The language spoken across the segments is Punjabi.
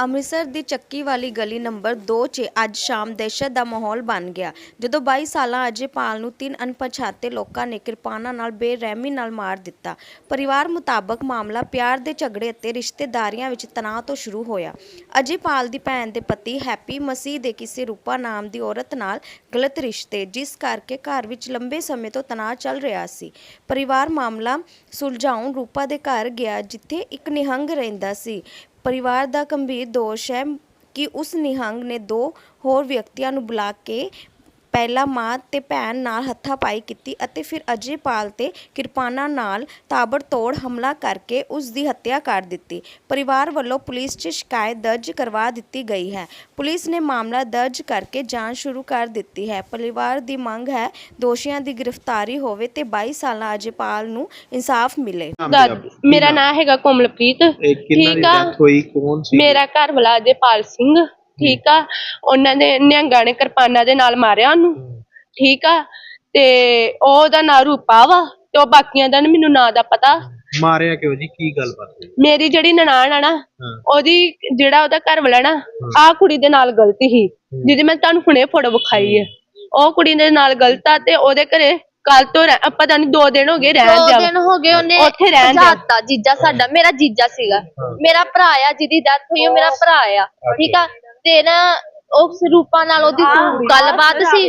ਅੰਮ੍ਰਿਤਸਰ ਦੀ ਚੱਕੀ ਵਾਲੀ ਗਲੀ ਨੰਬਰ 2 'ਚ ਅੱਜ ਸ਼ਾਮ ਦਹਿਸ਼ਤ ਦਾ ਮਾਹੌਲ ਬਣ ਗਿਆ। ਜਦੋਂ 22 ਸਾਲਾਂ ਅਜੇਪਾਲ ਨੂੰ ਤਿੰਨ ਅਣਪਛਾਤੇ ਲੋਕਾਂ ਨੇ ਕਿਰਪਾਨਾਂ ਨਾਲ ਬੇਰਹਿਮੀ ਨਾਲ ਮਾਰ ਦਿੱਤਾ। ਪਰਿਵਾਰ ਮੁਤਾਬਕ ਮਾਮਲਾ ਪਿਆਰ ਦੇ ਝਗੜੇ ਅਤੇ ਰਿਸ਼ਤੇਦਾਰੀਆਂ ਵਿੱਚ ਤਣਾਅ ਤੋਂ ਸ਼ੁਰੂ ਹੋਇਆ। ਅਜੇਪਾਲ ਦੀ ਭੈਣ ਦੇ ਪਤੀ ਹੈਪੀ ਮਸੀਹ ਦੇ ਕਿਸੇ ਰੂਪਾ ਨਾਮ ਦੀ ਔਰਤ ਨਾਲ ਗਲਤ ਰਿਸ਼ਤੇ, ਜਿਸ ਕਰਕੇ ਘਰ ਵਿੱਚ ਲੰਬੇ ਸਮੇਂ ਤੋਂ ਤਣਾਅ ਚੱਲ ਰਿਹਾ ਸੀ। ਪਰਿਵਾਰ ਮਾਮਲਾ ਸੁਲਝਾਉਣ ਰੂਪਾ ਦੇ ਘਰ ਗਿਆ, ਜਿੱਥੇ ਇੱਕ ਨਿਹੰਗ ਰਹਿੰਦਾ ਸੀ। ਪਰਿਵਾਰ ਦਾ ਗੰਭੀਰ ਦੋਸ਼ ਹੈ ਕਿ ਉਸ ਨਿਹੰਗ ਨੇ ਦੋ ਹੋਰ ਵਿਅਕਤੀਆਂ ਨੂੰ ਬੁਲਾ ਕੇ ਪਹਿਲਾਂ ਮਾਂ ਤੇ ਭੈਣ ਨਾਲ ਹੱਥਾਪਾਈ ਕੀਤੀ ਅਤੇ ਫਿਰ ਅਜੇਪਾਲ ਤੇ ਕਿਰਪਾਨਾਂ ਨਾਲ ਤਾਬੜਤੋੜ ਹਮਲਾ ਕਰਕੇ ਉਸ ਦੀ ਹੱਤਿਆ ਕਰ ਦਿੱਤੀ। ਪਰਿਵਾਰ ਵੱਲੋਂ ਪੁਲਿਸ 'ਚ ਸ਼ਿਕਾਇਤ ਦਰਜ ਕਰਵਾ ਦਿੱਤੀ ਗਈ ਹੈ। ਪੁਲਿਸ ਨੇ ਮਾਮਲਾ ਦਰਜ ਕਰਕੇ ਜਾਂਚ ਸ਼ੁਰੂ ਕਰ ਦਿੱਤੀ ਹੈ। ਪਰਿਵਾਰ ਦੀ ਮੰਗ ਹੈ ਦੋਸ਼ੀਆਂ ਦੀ ਗ੍ਰਿਫਤਾਰੀ ਹੋਵੇ ਤੇ 22 ਸਾਲਾਂ ਅਜੇਪਾਲ ਨੂੰ ਇਨਸਾਫ ਮਿਲੇ। ਮੇਰਾ ਨਾਮ? ਹੈਗਾ ਕੋਮਲਪ੍ਰੀਤ। ਇਹ ਕਿੰਨਾ ਦੀ ਠੀਕ ਆ? ਡੈਥ ਹੋਈ? ਕੌਣ ਸੀ? ਮੇਰਾ ਘਰ ਵਾਲਾ ਅਜੇਪਾਲ ਸਿੰਘ। ਠੀਕ ਆ? ਉਹਨਾਂ ਦੇ ਨਿਹੰਗਾਂ ਨੇ ਕਿਰਪਾਨਾਂ ਦੇ ਨਾਲ ਮਾਰਿਆ ਉਹਨੂੰ। ਠੀਕ ਆ? ਤੇ ਉਹਦਾ ਨਾਂ ਰੂਪਾ ਵਾ ਤੇ ਉਹ ਬਾਕੀਆਂ ਦਾ ਨੀ ਮੈਨੂੰ ਨਾਂ ਦਾ ਪਤਾ। ਮਾਰਿਆ ਕਿਉਂ ਜੀ? ਕੀ ਗੱਲਬਾਤ ਹੋਈ? ਮੇਰੀ ਜਿਹੜੀ ਨਨਾਣ ਆ ਨਾ ਹਾਂ। ਉਹਦੀ ਜਿਹੜਾ ਉਹਦਾ ਘਰ ਵਾਲਾ ਨਾ ਆਹ ਕੁੜੀ ਦੇ ਨਾਲ ਗਲਤੀ ਸੀ ਜਿਹਦੀ ਮੈਂ ਤੁਹਾਨੂੰ ਹੁਣੇ ਫੋਟੋ ਵਿਖਾਈ ਹੈ। ਉਹ ਕੁੜੀ ਦੇ ਨਾਲ ਗਲਤ ਆ ਤੇ ਉਹਦੇ ਘਰੇ ਕੱਲ ਤੋਂ ਰਹਿ- ਪਤਾ ਨਹੀਂ ਦੋ ਦਿਨ ਹੋ ਗਏ ਰਹਿਣ ਦੋ ਦਿਆ ਦਿਨ ਹੋ ਗਏ ਉਹਨੇ ਉੱਥੇ ਰਹਿਣ ਦਿਆ। ਭਜਾਤਾ ਜੀਜਾ ਸਾਡਾ ਮੇਰਾ ਜੀਜਾ ਸੀਗਾ। ਮੇਰਾ ਭਰਾ ਆ ਜਿਹਦੀ ਡੈਥ ਹੋਈ ਉਹ ਮੇਰਾ ਭਰਾ ਆ। ਠੀਕ ਆ? ਤੇ ਨਾ ਉਸ ਰੂਪਾ ਨਾਲ ਉਹਦੀ ਗੱਲਬਾਤ ਸੀ।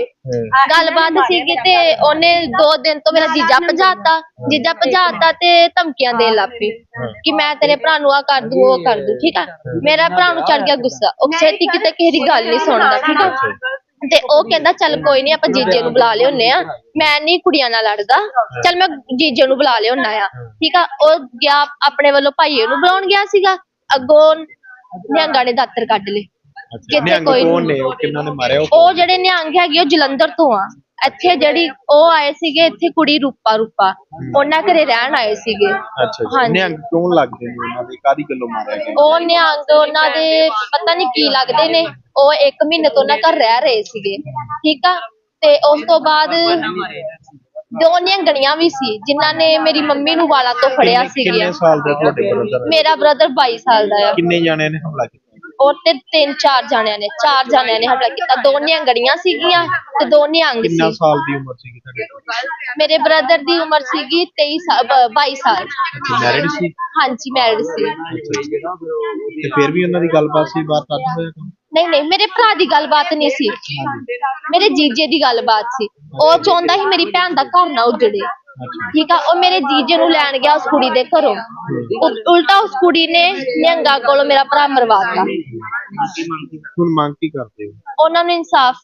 ਗੱਲਬਾਤ ਸੀਗੀ ਤੇ ਉਹਨੇ ਦੋ ਦਿਨ ਤੋਂ ਮੇਰਾ ਜੀਜਾ ਭਜਾਤਾ ਜੀਜਾ ਭਜਾਤਾ ਤੇ ਧਮਕੀਆਂ ਦੇਣ ਲੱਗ ਪਈ ਕਿ ਮੈਂ ਤੇਰੇ ਭਰਾ ਨੂੰ ਆ ਕਰ ਦੂ ਉਹ ਕਰ ਦੂ ਠੀਕ ਆ? ਮੇਰਾ ਭਰਾ ਨੂੰ ਚੜ ਗਿਆ ਗੁੱਸਾ। ਉਹ ਛੇਤੀ ਕਿਤੇ ਕਿਸੇ ਦੀ ਗੱਲ ਨਹੀਂ ਸੁਣਦਾ। ਠੀਕ ਆ? ਤੇ ਉਹ ਕਹਿੰਦਾ ਚੱਲ ਕੋਈ ਨਹੀਂ ਆਪਾਂ ਜੀਜੇ ਨੂੰ ਬੁਲਾ ਲਿਆਉਂਦੇ ਆ। ਮੈਂ ਨਹੀਂ ਕੁੜੀਆਂ ਨਾਲ ਲੜਦਾ। ਚੱਲ ਮੈਂ ਜੀਜੇ ਨੂੰ ਬੁਲਾ ਲਿਆਉਣਾ ਆ ਠੀਕ ਆ? ਉਹ ਗਿਆ ਆਪਣੇ ਵੱਲੋਂ ਭਾਈਏ ਨੂੰ ਬੁਲਾਉਣ ਗਿਆ ਸੀਗਾ। ਅੱਗੋਂ ਨਿਹੰਗਾਂ ਨੇ ਦਾਤਰ ਕੱਢ ਲਏ। ਕਿਤੇ ਨਿਹੰਗ ਕੋਈ ਕੌਣ ਨੇ? ਉਹ ਕਿੰਨਾਂ ਨੇ ਮਾਰਿਆ? ਉਹ ਉਹ ਜਿਹੜੇ ਨਿਹੰਗ ਹੈਗੇ ਉਹ ਜਲੰਧਰ ਤੋਂ ਆ। ਇੱਥੇ ਜਿਹੜੀ ਉਹ ਆਏ ਸੀਗੇ ਇੱਥੇ ਕੁੜੀ ਰੂਪਾ ਰੂਪਾ। ਉਹਨਾਂ ਘਰੇ ਰਹਿਣ ਆਏ ਸੀਗੇ। ਅੱਛਾ ਜੀ। ਹਾਂਜੀ। ਨਿਹੰਗ ਕੌਣ ਲੱਗਦੇ ਨੇ ਉਹਨਾਂ ਦੇ? ਕਾਦੀ ਗੱਲੋਂ ਮਾਰਿਆ ਗਿਆ? ਉਹ ਨਿਹੰਗ ਉਹਨਾਂ ਦੇ ਪਤਾ ਨਹੀਂ ਕੀ ਲੱਗਦੇ ਨੇ। ਉਹ 1 ਮਹੀਨੇ ਤੋਂ ਉਹਨਾਂ ਘਰ ਰਹਿ ਰਹੇ ਸੀਗੇ। ਠੀਕ ਆ? ਤੇ ਉਸ ਤੋਂ ਬਾਅਦ ਦੋ ਨਿਹੰਗਣੀਆਂ ਵੀ ਸੀ ਜਿਨ੍ਹਾਂ ਨੇ ਮੇਰੀ ਮੰਮੀ ਨੂੰ ਵਾਲਾਂ ਤੋਂ ਫੜਿਆ ਕਿੰਨੇ- ਕਿੰਨੇ ਸਾਲ ਦੇ ਤੁਹਾਡੇ ਬ੍ਰਦਰ ਮੇਰਾ ਬ੍ਰਦਰ 22 ਸਾਲ ਦਾ ਆ। ਕਿੰਨੇ ਜਾਣਿਆਂ ਨੇ ਹਮਲਾ ਕੀਤਾ? ਔਰ ਤੇ ਤਿੰਨ ਚਾਰ ਜਾਣਿਆਂ ਨੇ ਚਾਰ ਜਾਣਿਆਂ ਨੇ ਹਮਲਾ ਕੀਤਾ। ਦੋ ਨਿਹੰਗਣੀਆਂ ਸੀਗੀਆਂ ਤੇ ਦੋ ਨਿਹੰਗ ਕਿੰਨਾ ਸੀ। ਸਾਲ ਦੀ ਉਮਰ ਸੀ ਤੁਹਾਡੇ? ਮੇਰੇ ਬ੍ਰਦਰ ਦੀ ਉਮਰ ਸੀਗੀ 23 ਸਾਲ 22 ਸਾਲ। ਮੈਰਿਡ ਸੀ? ਹਾਂਜੀ ਮੈਰਿਡ ਸੀ। ਅੱਛਾ ਜੀ। ਤੇ ਫਿਰ ਵੀ ਉਹਨਾਂ ਦੀ ਗੱਲਬਾਤ ਸੀ ਬਾਤ ਕਰਦੇ ਹੋਏ? ਕੋਈ? ਨਹੀਂ ਨਹੀਂ ਮੇਰੇ ਭਰਾ ਦੀ ਗੱਲਬਾਤ ਨਹੀਂ ਸੀ। ਮੇਰੇ ਜੀਜੇ ਦੀ ਗੱਲਬਾਤ ਸੀ। ਉਹ ਚਾਹੁੰਦਾ ਸੀ ਮੇਰੀ ਭੈਣ ਦਾ ਘਰ ਨਾ ਉਜੜੇ। ਠੀਕ ਆ ਉਹ ਮੇਰੇ ਜੀਜੇ ਨੂੰ ਲੈਣ ਗਿਆ ਉਸ ਕੁੜੀ ਦੇ ਘਰੋਂ। ਉ- ਉਲਟਾ ਉਸ ਕੁੜੀ ਨੇ ਨਿਹੰਗਾ ਕੋਲੋਂ ਮੇਰਾ ਭਰਾ ਮਰਵਾਤਾ ਹੁਣ ਮੰਗ ਕੀ ਕਰਦੇ ਹੋ? ਉਹਨਾਂ ਨੂੰ ਇਨਸਾਫ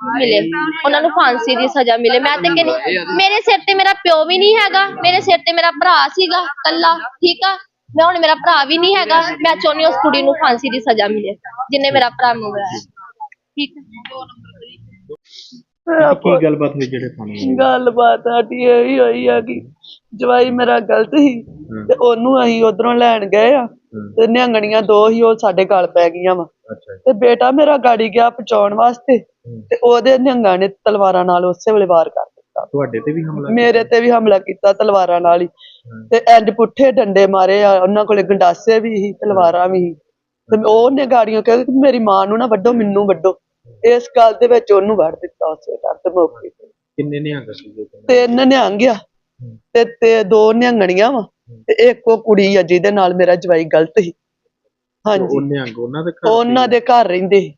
ਮਿਲੇ। ਉਹਨਾਂ ਨੂੰ ਫਾਂਸੀ ਦੀ ਸਜ਼ਾ ਮਿਲੇ। ਮੈਂ ਤੇ ਕਹਿੰਦੀ ਮੇਰੇ ਸਿਰ ਤੇ ਮੇਰਾ ਪਿਓ ਵੀ ਨਹੀਂ ਹੈਗਾ। ਮੇਰੇ ਸਿਰ ਤੇ ਮੇਰਾ ਭਰਾ ਸੀਗਾ ਕੱਲਾ ਠੀਕ ਆ? ਮੈਂ ਹੁਣ ਮੇਰਾ ਭਰਾ ਵੀ ਨਹੀਂ ਹੈਗਾ। ਮੈਂ ਚਾਹੁੰਦੀ ਹਾਂ ਉਸ ਕੁੜੀ ਨੂੰ ਫਾਂਸੀ ਦੀ ਸਜ਼ਾ ਮਿਲੇ ਜਿੰਨੇ ਮੇਰਾ ਭਰਾ ਮਰਵਾਇਆ। ਠੀਕ ਹੈ ਕੀ ਗੱਲਬਾਤ ਹੋਈ ਜਿਹੜੇ ਥਾਣੇ ਗੱਲਬਾਤ ਸਾਡੀ ਇਹੀ ਹੋਈ ਆ ਕਿ ਜਵਾਈ ਮੇਰਾ ਗਲਤ ਸੀ ਤੇ ਉਹਨੂੰ ਅਸੀਂ ਉਧਰੋਂ ਲੈਣ ਗਏ ਆ ਤੇ ਨਿਹੰਗਣੀਆਂ ਦੋ ਹੀ ਉਹ ਸਾਡੇ ਗਲ ਪੈ ਗਈਆਂ ਵਾ। ਤੇ ਬੇਟਾ ਮੇਰਾ ਗਾੜੀ ਗਿਆ ਪਹੁੰਚਾਉਣ ਵਾਸਤੇ ਤੇ ਉਹਦੇ ਨਿਹੰਗਾਂ ਨੇ ਤਲਵਾਰਾਂ ਨਾਲ ਉਸੇ ਵੇਲੇ ਵਾਰ ਕਰ ਦਿੱਤਾ। ਤੁਹਾਡੇ ਤੇ ਵੀ ਹਮਲਾ ਮੇਰੇ ਤੇ ਵੀ ਹਮਲਾ ਕੀਤਾ ਤਲਵਾਰਾਂ ਨਾਲ ਹੀ। ਤੇ ਇੰਜ ਪੁੱਠੇ ਡੰਡੇ ਮਾਰੇ ਆ ਉਹਨਾਂ ਕੋਲੇ ਗੰਡਾਸੇ ਵੀ ਸੀ ਤਲਵਾਰਾਂ ਵੀ ਸੀ। ਤੇ ਉਹਨੇ ਗਾੜੀਆਂ ਕਿਹਾ ਕਿ ਮੇਰੀ ਮਾਂ ਨੂੰ ਨਾ ਵੱਡੋ ਮੈਨੂੰ ਵੱਡੋ ਇਸ ਗੱਲ ਦੇ ਵਿੱਚ ਉਹਨੂੰ ਵੜ ਦਿੱਤਾ ਉਸੇ ਟਾਈਮ ਤੇ ਮੌਕੇ ਤੇ। ਕਿੰਨੇ ਨਿਹੰਗ ਸੀ ਜੀ? ਤਿੰਨ ਨਿਹੰਗ ਆ। ਤੇ ਤੇ ਦੋ ਨਿਹੰਗਣੀਆਂ ਵਾ ਤੇ ਇੱਕ ਉਹ ਕੁੜੀ ਆ ਜਿਹਦੇ ਨਾਲ ਮੇਰਾ ਜਵਾਈ ਗਲਤ ਸੀ। ਹਾਂਜੀ ਉਹ ਨਿਹੰਗ ਉਹਨਾਂ ਦੇ ਘਰ ਉਹਨਾਂ ਦੇ ਘਰ ਰਹਿੰਦੇ ਸੀ।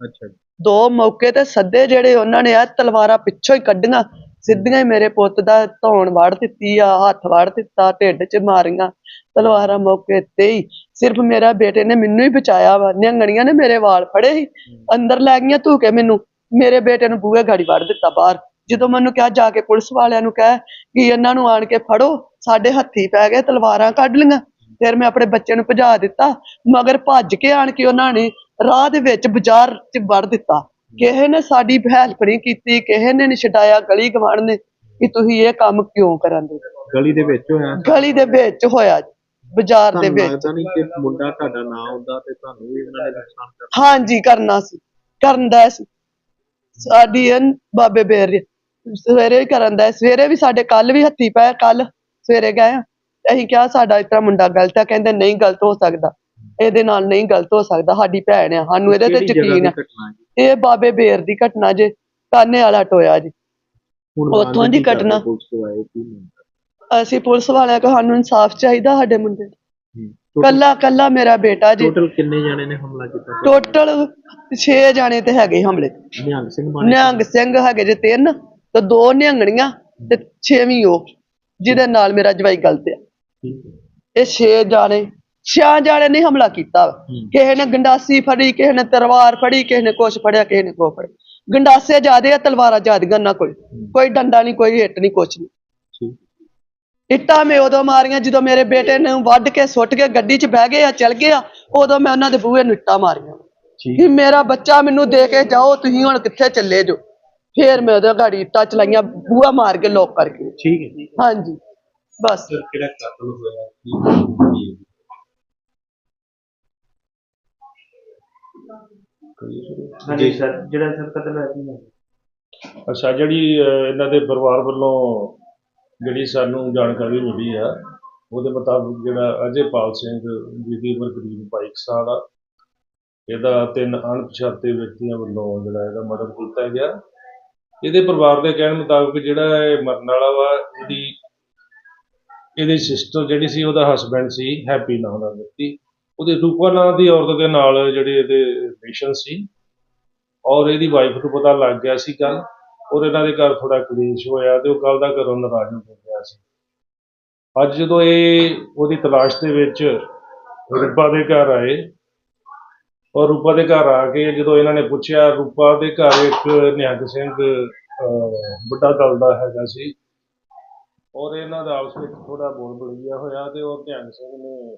ਅੱਛਾ ਜੀ। ਦੋ ਮੌਕੇ ਤੇ ਸੱਦੇ ਜਿਹੜੇ ਉਹਨਾਂ ਨੇ ਆ ਤਲਵਾਰਾਂ ਪਿੱਛੋਂ ਹੀ ਕੱਢੀਆਂ ਸਿੱਧੀਆਂ ਹੀ ਮੇਰੇ ਪੁੱਤ ਦਾ ਧੌਣ ਵੜ ਦਿੱਤੀ ਆ ਹੱਥ ਵੜ ਦਿੱਤਾ ਢਿੱਡ 'ਚ ਮਾਰੀਆਂ ਤਲਵਾਰਾਂ ਮੌਕੇ ਤੇ ਹੀ। ਸਿਰਫ ਮੇਰਾ ਬੇਟੇ ਨੇ ਮੈਨੂੰ ਹੀ ਬਚਾਇਆ ਵਾ ਨਿਹੰਗਣੀਆਂ ਨੇ ਮੇਰੇ ਵਾਲ ਫੜੇ ਸੀ। ਅੰਦਰ ਲੈ ਗਈਆਂ ਧੂ ਕੇ ਮੈਨੂੰ। ਮੇਰੇ ਬੇਟੇ ਨੂੰ ਬੂਹੇ ਗਾੜੀ ਵੜ ਦਿੱਤਾ ਬਾਹਰ। ਜਦੋਂ ਮੈਨੂੰ ਕਿਹਾ ਜਾ ਕੇ ਪੁਲਿਸ ਵਾਲਿਆਂ ਨੂੰ ਕਹਿ ਕਿ ਇਹਨਾਂ ਨੂੰ ਆਣ ਕੇ ਫੜੋ ਸਾਡੇ ਹੱਥੀ ਪੈ ਗਏ ਤਲਵਾਰਾਂ ਕੱਢ ਲਈਆਂ। ਫਿਰ ਮੈਂ ਆਪਣੇ ਬੱਚੇ ਨੂੰ ਭਜਾ ਦਿੱਤਾ ਮਗਰ ਭੱਜ ਕੇ ਆਣ ਕੇ ਉਹਨਾਂ ਨੇ ਰਾਹ ਦੇ ਵਿੱਚ ਬਾਜ਼ਾਰ 'ਚ ਵੜ ਦਿੱਤਾ। ਕਿਸੇ ਨੇ ਸਾਡੀ ਹੈਲਪ ਨਹੀਂ ਕੀਤੀ ਕਿਸੇ ਨੇ ਨਹੀਂ ਛਡਾਇਆ ਗਲੀ ਗਵਾਂਢ ਨੇ ਕਿ ਤੁਸੀਂ ਇਹ ਕੰਮ ਕਿਉਂ ਕਰਾਂਦੇ? ਗਲੀ ਦੇ ਵਿੱਚ ਹੋਇਆ? ਗਲੀ ਦੇ ਵਿੱਚ ਹੋਇਆ। ਬਾਜ਼ਾਰ ਦੇ ਵਿੱਚ। ਲੱਗਦਾ ਨਹੀਂ ਕਿ ਮੁੰਡਾ ਤੁਹਾਡਾ ਨਾ ਹੁੰਦਾ ਤੇ ਤੁਹਾਨੂੰ ਵੀ ਉਹਨਾਂ ਨੇ ਨੁਕਸਾਨ ਕਰਨਾ? ਹਾਂਜੀ ਕਰਨਾ ਸੀ। ਕਰਨ ਦਾ ਸੀ। ਸਾਡੀ ਇਹ ਬਾਬੇ ਬੇਰ ਸਵੇਰੇ ਵੀ ਕਰਨ ਦਾ ਸਵੇਰੇ ਵੀ ਸਾਡੇ ਕੱਲ ਵੀ ਹੱਥੀ ਪਏ ਕੱਲ ਸਵੇਰੇ ਗਏ। ਅਸੀਂ ਕਿਹਾ ਸਾਡਾ ਇਸ ਤਰ੍ਹਾਂ ਮੁੰਡਾ ਗਲਤ ਆ ਕਹਿੰਦੇ ਨਹੀਂ ਗਲਤ ਹੋ ਸਕਦਾ। ਇਹਦੇ ਨਾਲ ਨਹੀਂ ਗਲਤ ਹੋ ਸਕਦਾ ਸਾਡੀ ਭੈਣ ਆ। ਸਾਨੂੰ ਇਹਦੇ ਤੇ ਯਕੀਨ ਆ। ਇਹ ਬਾਬੇ ਬੇਰ ਦੀ ਘਟਨਾ ਜੇ। ਕਾਨੇ ਵਾਲਾ ਟੋਇਆ ਜੀ। ਉੱਥੋਂ ਦੀ ਘਟਨਾ। ਅਸੀਂ ਪੁਲਿਸ ਵਾਲਿਆਂ ਕੋ ਸਾਨੂੰ ਇਨਸਾਫ ਚਾਹੀਦਾ ਸਾਡੇ ਮੁੰਡੇ ਦਾ। ਕੱਲਾ ਕੱਲਾ ਮੇਰਾ ਬੇਟਾ ਜੀ। ਟੋਟਲ ਕਿੰਨੇ ਜਾਣੇ ਨੇ ਹਮਲਾ ਕੀਤਾ? ਟੋਟਲ 6 ਜਾਣੇ ਤੇ ਹੈਗੇ ਹਮਲੇ। ਨਿਹੰਗ ਸਿੰਘ ਮਾਨੇ ਨਿਹੰਗ ਸਿੰਘ ਹੈਗੇ ਜੇ ਤਿੰਨ ਤੇ ਦੋ ਨਿਹੰਗਣੀਆਂ ਤੇ ਛੇਵੀਂ ਉਹ ਜਿਹਦੇ ਨਾਲ ਮੇਰਾ ਜਵਾਈ ਗਲਤ ਆ। ਠੀਕ ਹੈ। ਇਹ ਛੇ ਜਾਣੇ ਛਿਆ ਜਾਣੇ ਨੇ ਹਮਲਾ ਕੀਤਾ। ਕਿਸੇ ਨੇ ਗੰਡਾਸੀ ਫੜੀ ਕਿਸੇ ਨੇ ਤਲਵਾਰ ਫੜੀ ਕਿਸੇ ਨੇ ਕੁਛ ਫੜਿਆ ਕਿਸੇ ਨੇ ਕੋ ਫੜਿਆ। ਗੰਡਾਸੇ ਜ਼ਿਆਦੇ ਆ ਤਲਵਾਰਾਂ ਜ਼ਿਆਦੀਆਂ ਨਾ ਕੋਈ ਕੋਈ ਡੰਡਾ ਨਹੀਂ ਕੋਈ ਹਿੱਟ ਨਹੀਂ ਕੁਛ ਨਹੀਂ। ਇੱਟਾਂ ਮੈਂ ਉਦੋਂ ਮਾਰੀਆਂ ਜਦੋਂ ਮੇਰੇ ਬੇਟੇ ਨੂੰ ਵੱਢ ਕੇ ਸੁੱਟ ਕੇ ਗੱਡੀ 'ਚ ਬਹਿ ਗਏ ਆ ਚਲ ਗਏ ਆ ਉਦੋਂ ਮੈਂ ਉਹਨਾਂ ਦੇ ਬੂਹੇ ਨੂੰ ਇੱਟਾਂ ਮਾਰੀਆਂ। ਠੀਕ। ਕਿ ਮੇਰਾ ਬੱਚਾ ਮੈਨੂੰ ਦੇ ਕੇ ਜਾਓ ਤੁਸੀਂ ਹੁਣ ਕਿੱਥੇ ਚੱਲੇ ਜੋ। ਫੇਰ ਮੈਂ ਉਹਦੇ ਗਾੜੀ ਇੱਟਾਂ ਚਲਾਈਆਂ ਬੂਹਾ ਮਾਰ ਕੇ ਲੋਕ ਕਰਕੇ ਠੀਕ ਹੈ ਜੀ ਹਾਂਜੀ ਬਸ। ਕਿਹੜਾ ਕਤਲ ਹੋਇਆ? ਹਾਂਜੀ ਸਰ ਜਿਹੜਾ ਸਰ ਕਤਲ ਹੋਇਆ ਕੀ ਅੱਛਾ ਜਿਹੜੀ ਇਹਨਾਂ ਦੇ ਪਰਿਵਾਰ ਵੱਲੋਂ ਜਿਹੜੀ ਸਾਨੂੰ ਜਾਣਕਾਰੀ ਮਿਲੀ ਆ, ਉਹਦੇ ਮੁਤਾਬਕ ਜਿਹੜਾ ਅਜੇਪਾਲ ਸਿੰਘ ਜਿਹਦੀ ਉਮਰ ਕਰੀਬ 22 ਕੁ ਸਾਲ ਆ। ਇਹਦਾ ਤਿੰਨ ਅਣਪਛਾਤੇ ਵਿਅਕਤੀਆਂ ਵੱਲੋਂ ਜਿਹੜਾ ਇਹਦਾ ਮਰਡਰ ਕੀਤਾ ਗਿਆ। ਇਹਦੇ ਪਰਿਵਾਰ ਦੇ ਕਹਿਣ ਮੁਤਾਬਕ ਜਿਹੜਾ ਇਹ ਮਰਨ ਵਾਲਾ ਵਾ, ਇਹਦੀ ਇਹਦੀ ਸਿਸਟਰ ਜਿਹੜੀ ਸੀ, ਉਹਦਾ ਹਸਬੰਡ ਸੀ, ਹੈਪੀ ਨਾਂ ਦਾ ਵਿਅਕਤੀ। ਉਹਦੇ ਰੂਪਾ ਨਾਂ ਦੀ ਔਰਤ ਦੇ ਨਾਲ ਜਿਹੜੇ ਇਹਦੇ ਰਿਲੇਸ਼ਨ ਸੀ। ਔਰ ਇਹਦੀ ਵਾਈਫ ਨੂੰ ਪਤਾ ਲੱਗ ਗਿਆ ਸੀ ਕੱਲ ਔਰ ਇਹਨਾਂ ਦੇ ਘਰ ਥੋੜਾ ਕਲੇਸ਼ ਹੋਇਆ ਤੇ ਉਹ ਕੱਲ ਦਾ ਘਰੋਂ ਨਾਰਾਜ਼ ਹੋ ਕੇ ਗਿਆ ਸੀ। ਅੱਜ ਜਦੋਂ ਇਹ ਉਹਦੀ ਤਲਾਸ਼ ਦੇ ਵਿੱਚ ਰੂਪਾ ਦੇ ਘਰ ਆਏ ਔਰ ਰੂਪਾ ਦੇ ਘਰ ਆ ਕੇ ਜਦੋਂ ਇਹਨਾਂ ਨੇ ਪੁੱਛਿਆ ਰੂਪਾ ਦੇ ਘਰ ਇੱਕ ਨਿਹੰਗ ਸਿੰਘ ਅਹ, ਵੱਡਾ ਦਲ ਦਾ ਹੈਗਾ ਸੀ ਔਰ ਇਹਨਾਂ ਦਾ ਆਪਸ ਵਿੱਚ ਥੋੜਾ ਬੋਲ ਬਲਈਆ ਹੋਇਆ ਤੇ ਉਹ ਨਿਹੰਗ ਸਿੰਘ ਨੇ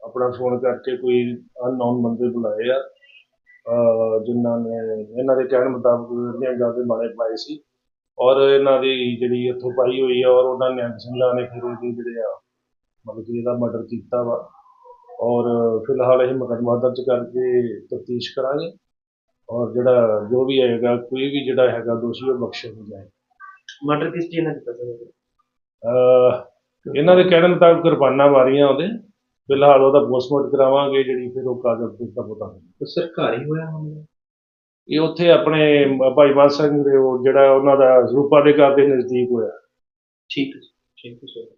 ਆਪਣਾ ਫੋਨ ਕਰਕੇ ਕੋਈ ਅਨਨੋਨ ਬੰਦੇ ਬੁਲਾਏ ਆ। ਜਿਨ੍ਹਾਂ ਨੇ ਇਹਨਾਂ ਦੇ ਕਹਿਣ ਮੁਤਾਬਕ ਨਿਹੰਗਾਂ ਦੇ ਬਾਣੇ ਪਾਏ ਸੀ ਔਰ ਇਹਨਾਂ ਦੀ ਜਿਹੜੀ ਇੱਥੋਂ ਪਾਈ ਹੋਈ ਆ ਔਰ ਉਹਨਾਂ ਨਿਹੰਗ ਸਿੰਘਾਂ ਨੇ ਫਿਰ ਉਹਦੇ ਜਿਹੜੇ ਆ ਮਤਲਬ ਕਿ ਇਹਦਾ ਮਰਡਰ ਕੀਤਾ ਵਾ। ਔਰ ਫਿਲਹਾਲ ਅਸੀਂ ਮੁਕੱਦਮਾ ਦਰਜ ਕਰਕੇ ਤਫਤੀਸ਼ ਕਰਾਂਗੇ। ਔਰ ਜਿਹੜਾ ਜੋ ਵੀ ਹੈਗਾ ਕੋਈ ਵੀ ਜਿਹੜਾ ਹੈਗਾ ਦੋਸ਼ੀ ਉਹ ਬਖਸ਼ਿਆ ਨਹੀਂ ਜਾਏ ਮਰਡਰ ਕਿਸ ਚੀਜ਼ ਨਾਲ ਕੀਤਾ ਅਹ ਇਹਨਾਂ ਦੇ ਕਹਿਣ ਮੁਤਾਬਕ ਕਿਰਪਾਨਾਂ ਮਾਰੀਆਂ ਉਹਦੇ। ਫਿਲਹਾਲ ਉਹਦਾ ਪੋਸਟਮਾਰਟਮ ਕਰਾਵਾਂਗੇ ਜਿਹੜੀ ਫਿਰ ਉਹ ਕਾਗਜ਼ ਤੇ ਦਾ ਪਤਾ ਤੇ ਸਰਕਾਰੀ ਹੋਇਆ ਹਮਲਾ ਇਹ ਉੱਥੇ ਆਪਣੇ ਭਾਈ ਮਾਨ ਸਿੰਘ ਦੇ ਉਹ ਜਿਹੜਾ ਉਹਨਾਂ ਦਾ ਰੂਪਾ ਦੇ ਘਰ ਦੇ ਨਜ਼ਦੀਕ ਹੋਇਆ। ਠੀਕ ਹੈ ਠੀਕ ਹੈ ਸਰ।